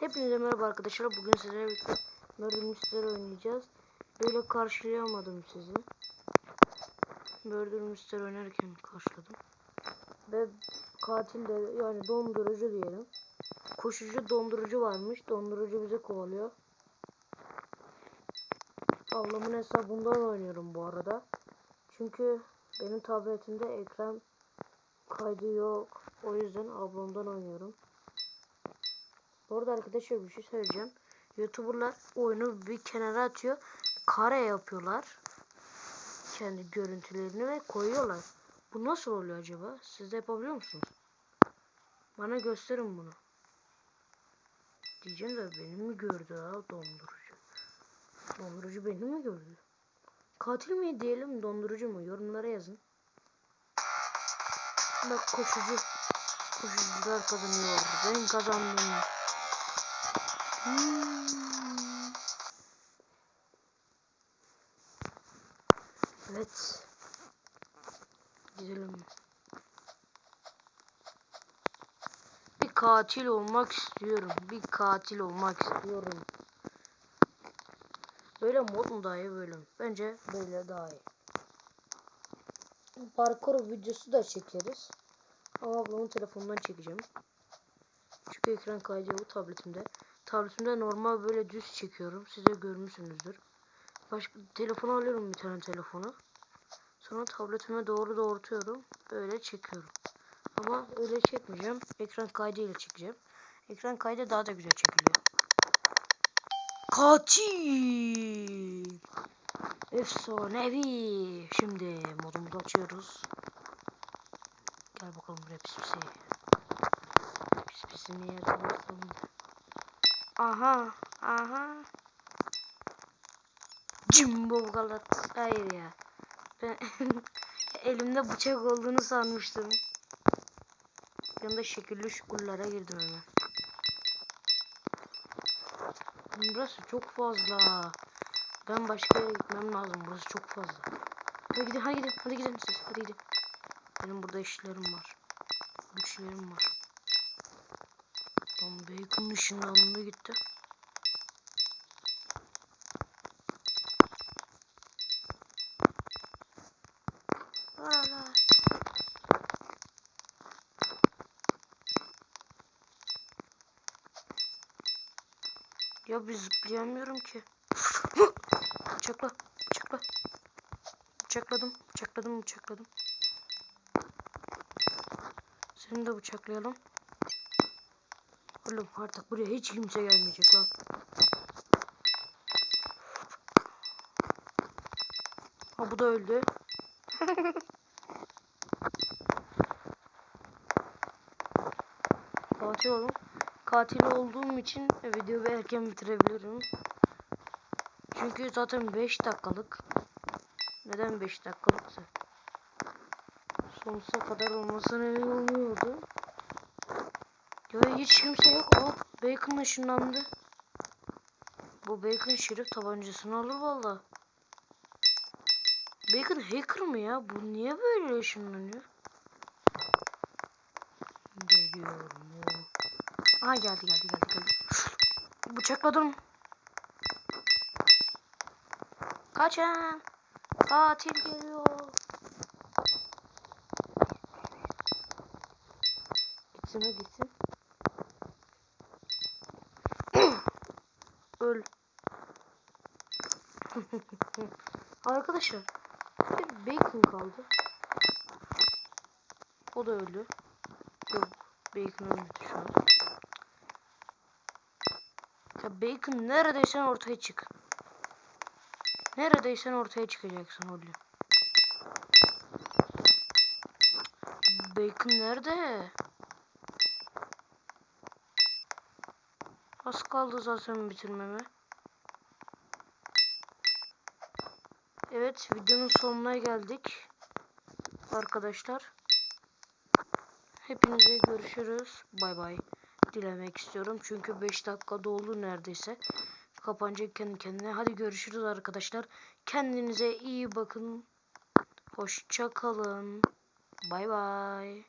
Hepinize merhaba arkadaşlar. Bugün birlikte Murder oynayacağız. Böyle karşılayamadım sizi. Murder Mystery oynarken karşıladım. Ve katil de yani dondurucu diyelim. Koşucu dondurucu varmış. Dondurucu bizi kovalıyor. Ablamın hesabından oynuyorum bu arada. Çünkü benim tabletimde ekran kaydı yok. O yüzden ablamdan oynuyorum. Bu arada arkadaşlar bir şey söyleyeceğim. Youtuberlar oyunu bir kenara atıyor. Kare yapıyorlar. Kendi görüntülerini ve koyuyorlar. Bu nasıl oluyor acaba? Siz de yapabiliyor musunuz? Bana gösterin bunu. Diyeceğim de beni mi gördü ha dondurucu? Dondurucu beni mi gördü? Katil mi diyelim dondurucu mu? Yorumlara yazın. Bak koşucu. Koşucular kazanıyor. Ben kazandım. Evet. Gidelim. Bir katil olmak istiyorum. Bir katil olmak istiyorum. Böyle mod mu daha iyi böyle mi? Bence böyle daha iyi. Parkur videosu da çekeriz. Ama ablamın telefonundan çekeceğim. Çünkü ekran kaydı yok tabletimde. Tabletimde normal böyle düz çekiyorum. Siz de görmüşsünüzdür. Başka telefonu alıyorum bir tane telefonu. Sonra tabletime doğru doğrultuyorum. Öyle çekiyorum. Ama öyle çekmeyeceğim. Ekran kaydı ile çekeceğim. Ekran kaydı daha da güzel çekiliyor. Katil. Efsanevi. Şimdi modumuzu açıyoruz. Gel bakalım buraya pis pisi. Pis pisini yazmasın. Aha. Aha. Jimbo Galat. Hayır ya. Ben elimde bıçak olduğunu sanmıştım. Yanında şekilli şukullara girdim hemen. Burası çok fazla. Ben başka yere gitmem lazım. Burası çok fazla. Hadi gidin, hadi gidin, hadi gidin siz. Hadi gidin. Benim burada işlerim var. Güçlerim var. Lan Bacon ışınlandı gitti. Ya bir zıplayamıyorum ki. Bıçakla, bıçakla. Bıçakladım, bıçakladım, bıçakladım. Seni de bıçaklayalım. Oğlum artık buraya hiç kimse gelmeyecek lan. Ha bu da öldü. Katil oğlum. Katil olduğum için videoyu erken bitirebilirim. Çünkü zaten 5 dakikalık. Neden 5 dakikalıksa? Sonsuza kadar olmasına ne olmuyordu? Ya hiç kimse yok. Aa, Bacon ışınlandı. Bu Bacon şerif tabancasını alır valla. Bacon hacker mı ya? Bu niye böyle ışınlanıyor? Geliyorum. Aha geldi geldi geldi geldi. Bıçakladım. Kaçın. Katil geliyor. Gitsin o gitsin. Öl. Arkadaşlar bir bacon kaldı. O da öldü. Yok bacon ölmedi şu an. Ya bacon neredeysen ortaya çık. Neredeysen ortaya çıkacaksın Holly. Bacon nerede? Az kaldı zaten bitirmeme. Evet videonun sonuna geldik. Arkadaşlar. Hepinize görüşürüz. Bay bay. Dilemek istiyorum. Çünkü 5 dakika doldu neredeyse. Kapanacak kendi kendine. Hadi görüşürüz arkadaşlar. Kendinize iyi bakın. Hoşça kalın. Bay bay.